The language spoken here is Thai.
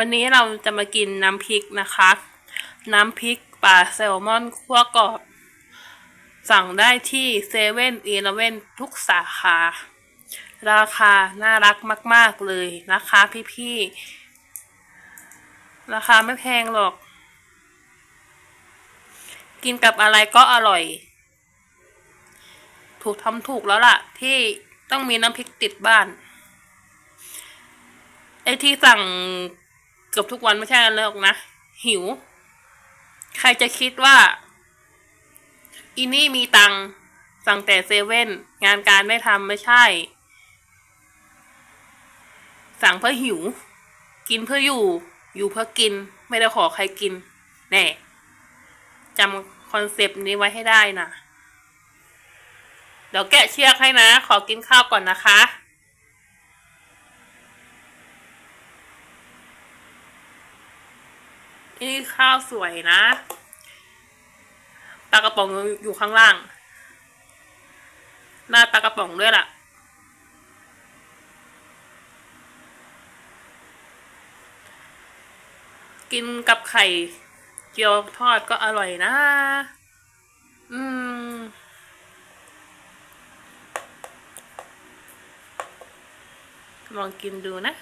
วันนี้เราจะมากินน้ำพริกนะคะ น้ำพริกปลาแซลมอนคั่วกรอบ สั่งได้ที่เซเว่นอีเลเว่นทุกสาขา ราคาน่ารักมาก ๆ เลยนะคะพี่ๆ ราคาไม่แพงหรอก กินกับอะไรก็อร่อย ถูกทำถูกแล้วล่ะ ที่ต้องมีน้ำพริกติดบ้านไอที่สั่ง กือบทุกวันไม่ใช่อะไรหรอกนะ หิว ใครจะคิดว่าอีนี่มีตังสั่งแต่เซเว่นงานการไม่ทำไม่ใช่ สั่งเพื่อหิว กินเพื่ออยู่ อยู่เพื่อกิน ไม่ได้ขอใครกิน แน่จำคอนเซปต์นี้ไว้ให้ได้นะเดี๋ยวแกะเชือกให้นะ ขอกินข้าวก่อนนะคะ นี่ข้าวสวยนะ ปลากระป๋องอยู่ข้างล่าง หน้าปลากระป๋องด้วยล่ะ กินกับไข่เจียวทอดก็อร่อยนะ อืมลองกินดูนะ